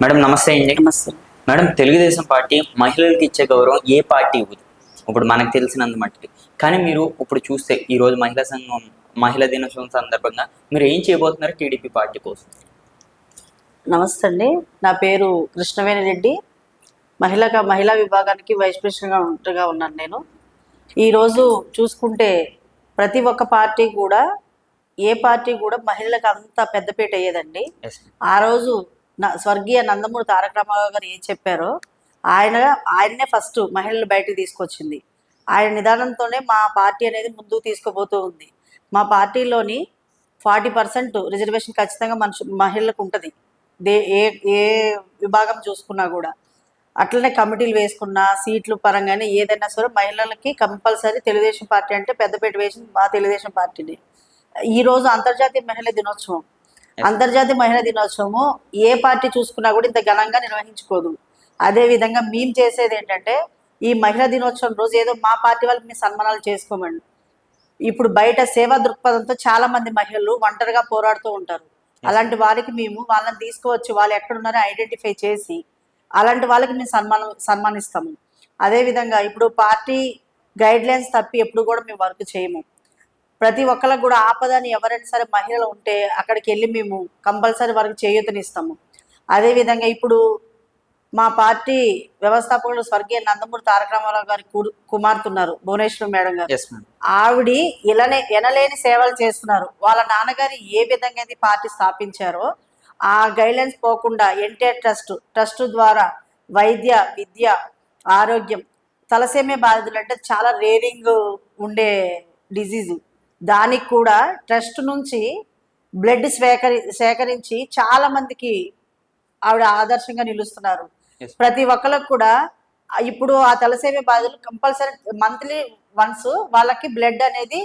Madam నమస్తే అండి. నమస్తే. మేడం తెలుగుదేశం పార్టీ మహిళలకు ఇచ్చే గౌరవం ఏ పార్టీ ఇవ్వదు? ఇప్పుడు మనకు తెలిసినంత మట్టుకి కానీ మీరు ఇప్పుడు చూస్తే ఈ రోజు మహిళా సంఘం మహిళా దినోత్సవం సందర్భంగా మీరు ఏం చేయబోతున్నారు టీడీపీ పార్టీ కోసం? నమస్తే అండి. నా పేరు కృష్ణవేణి రెడ్డి మహిళా మహిళా విభాగానికి వైస్ ప్రెసిడెంట్గా ఉంటగా ఉన్నాను నేను. ఈరోజు చూసుకుంటే ప్రతి ఒక్క పార్టీ కూడా ఏ పార్టీ కూడా మహిళలకు అంత పెద్దపీట అయ్యేదండి ఆ రోజు స్వర్గీయ నందమూరి తారక రామారావు గారు ఏం చెప్పారో ఆయన ఆయన్నే ఫస్ట్ మహిళలు బయటకు తీసుకొచ్చింది. ఆయన నిదానంతోనే మా పార్టీ అనేది ముందుకు తీసుకుపోతూ ఉంది. మా పార్టీలోని ఫార్టీ పర్సెంట్ రిజర్వేషన్ ఖచ్చితంగా మనుషు మహిళలకు ఉంటుంది. దే ఏ ఏ విభాగం చూసుకున్నా కూడా. అట్లనే కమిటీలు వేసుకున్నా సీట్లు పరంగానే ఏదైనా సరే మహిళలకి కంపల్సరీ తెలుగుదేశం పార్టీ అంటే పెద్దపేట వేసింది మా తెలుగుదేశం పార్టీని. ఈ రోజు అంతర్జాతీయ మహిళా దినోత్సవం. అంతర్జాతీయ మహిళా దినోత్సవము ఏ పార్టీ చూసుకున్నా కూడా ఇంత ఘనంగా నిర్వహించుకోదు. అదే విధంగా మేము చేసేది ఏంటంటే ఈ మహిళా దినోత్సవం రోజు ఏదో మా పార్టీ వాళ్ళకి మేము సన్మానాలు చేసుకోమండి. ఇప్పుడు బయట సేవా దృక్పథంతో చాలా మంది మహిళలు ఒంటరిగా పోరాడుతూ ఉంటారు. అలాంటి వారికి మేము వాళ్ళని తీసుకువచ్చి వాళ్ళు ఎక్కడున్నారో ఐడెంటిఫై చేసి అలాంటి వాళ్ళకి మేము సన్మానం సన్మానిస్తాము. అదేవిధంగా ఇప్పుడు పార్టీ గైడ్ లైన్స్ తప్పి ఎప్పుడు కూడా మేము వర్క్ చేయము. ప్రతి ఒక్కరికి కూడా ఆపదని ఎవరైనా సరే మహిళలు ఉంటే అక్కడికి వెళ్ళి మేము కంపల్సరీ వారికి చేయూతనిస్తాము. అదేవిధంగా ఇప్పుడు మా పార్టీ వ్యవస్థాపకులు స్వర్గీయ నందమూరి తారక రామారావు గారి కు- కుమార్తె ఉన్నారు భువనేశ్వరి మేడం గారు. ఆవిడ ఇలానే ఎనలేని సేవలు చేస్తున్నారు. వాళ్ళ నాన్నగారు ఏ విధంగా అయితే పార్టీ స్థాపించారో ఆ గైడ్లైన్స్ పోకుండా ఎన్టీఆర్ ట్రస్ట్ ట్రస్ట్ ద్వారా వైద్య విద్య ఆరోగ్యం తలసేమే బాధితులు అంటే చాలా రేరింగ్ ఉండే డిజీజు. దానికి కూడా ట్రస్ట్ నుంచి బ్లడ్ సేకరి సేకరించి చాలా మందికి ఆవిడ ఆదర్శంగా నిలుస్తున్నారు. ప్రతి ఒక్కరికి కూడా ఇప్పుడు ఆ తలసేమి బాధితులు కంపల్సరీ మంత్లీ వన్స్ వాళ్ళకి బ్లడ్ అనేది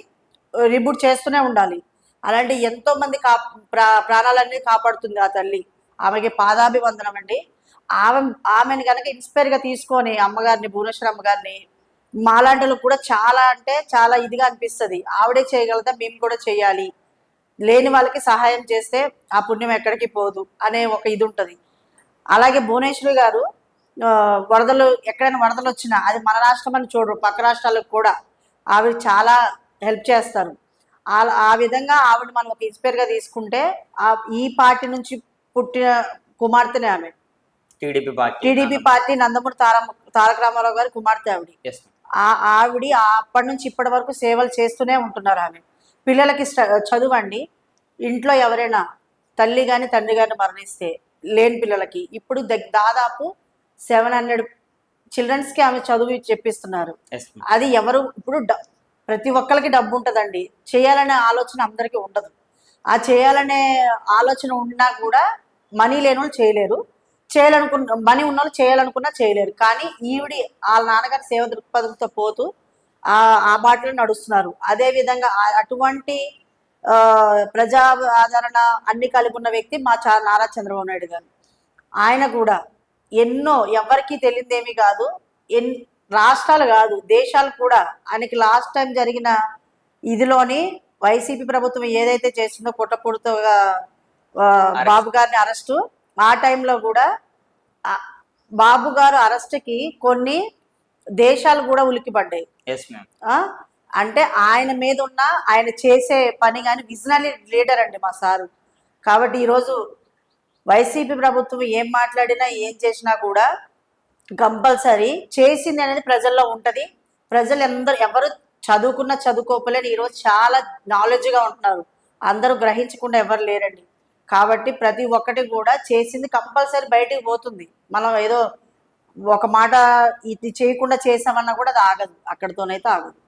రిబూట్ చేస్తూనే ఉండాలి. అలాంటి ఎంతో మంది కా ప్రా ప్రాణాలన్నీ కాపాడుతుంది ఆ తల్లి. ఆమెకి పాదాభివందనం అండి. ఆమె ఆమెను కనుక ఇన్స్పైర్గా తీసుకొని అమ్మగారిని భువనేశ్వర అమ్మగారిని మాలాంటి వాళ్ళకు కూడా చాలా అంటే చాలా ఇదిగా అనిపిస్తుంది. ఆవిడే చేయగలుగుతా మేము కూడా చేయాలి. లేని వాళ్ళకి సహాయం చేస్తే ఆ పుణ్యం ఎక్కడికి పోదు అనే ఒక ఇది ఉంటుంది. అలాగే భువనేశ్వరి గారు వరదలు ఎక్కడైనా వరదలు వచ్చినా అది మన రాష్ట్రం అని చూడరు పక్క రాష్ట్రాలకు కూడా ఆవిడ చాలా హెల్ప్ చేస్తారు. ఆ- ఆ విధంగా ఆవిడ మనం ఒక ఇన్స్పైర్గా తీసుకుంటే ఆ ఈ పార్టీ నుంచి పుట్టిన కుమార్తెనే ఆమె. TDP party TDP party Nandamuri Tara Taraka Rama Rao గారి కుమార్తె ఆవిడ. ఆ ఆవిడ అప్పటి నుంచి ఇప్పటి వరకు సేవలు చేస్తూనే ఉంటున్నారు ఆమె. పిల్లలకి చదువండి. ఇంట్లో ఎవరైనా తల్లి కానీ తండ్రి కానీ మరణిస్తే లేని పిల్లలకి ఇప్పుడు దాదాపు సెవెన్ హండ్రెడ్ చిల్డ్రన్స్కి ఆమె చదువు చెప్పిస్తున్నారు. అది ఎవరు ఇప్పుడు ప్రతి ఒక్కరికి డబ్బు ఉంటుందండి. చేయాలనే ఆలోచన అందరికీ ఉండదు. ఆ చేయాలనే ఆలోచన ఉన్నా కూడా మనీ లేని వాళ్ళు చేయలేరు. చేయాలనుకున్న మనీ ఉన్న వాళ్ళు చేయాలనుకున్నా చేయలేరు. కానీ ఈవిడి వాళ్ళ నాన్నగారి సేవ దృక్పథంతో పోతూ ఆ ఆ బాటలో నడుస్తున్నారు. అదే విధంగా అటువంటి ప్రజా ఆదరణ అన్ని కలిగి ఉన్న వ్యక్తి మా చా నారా చంద్రబాబు నాయుడు గారు. ఆయన కూడా ఎన్నో ఎవరికీ తెలియదేమీ కాదు ఎన్ రాష్ట్రాలు కాదు దేశాలు కూడా ఆయనకి లాస్ట్ టైం జరిగిన ఇదిలోని వైసీపీ ప్రభుత్వం ఏదైతే చేసిందో పుట్టపుడుతగా బాబు గారిని అరెస్టు ఆ టైంలో కూడా బాబు గారు అరెస్ట్కి కొన్ని దేశాలు కూడా మ్యామ్ ఆ? అంటే ఆయన మీద ఉన్న ఆయన చేసే పని కానీ విజనరీ లీడర్ అండి మా సారు. కాబట్టి ఈరోజు వైసీపీ ప్రభుత్వం ఏం మాట్లాడినా ఏం చేసినా కూడా కంపల్సరీ చేసింది అనేది ప్రజల్లో ఉంటుంది. ప్రజలు అందరు ఎవరు చదువుకున్న చదువుకోపలేని ఈరోజు చాలా నాలెడ్జ్గా ఉంటున్నారు. అందరూ గ్రహించకుండా ఎవరు లేరండి. కాబట్టి ప్రతి ఒక్కటి కూడా చేసింది కంపల్సరీ బయటికి పోతుంది. మనం ఏదో ఒక మాట ఇది చేయకుండా చేసామన్నా కూడా అది ఆగదు. అక్కడితోనైతే ఆగదు.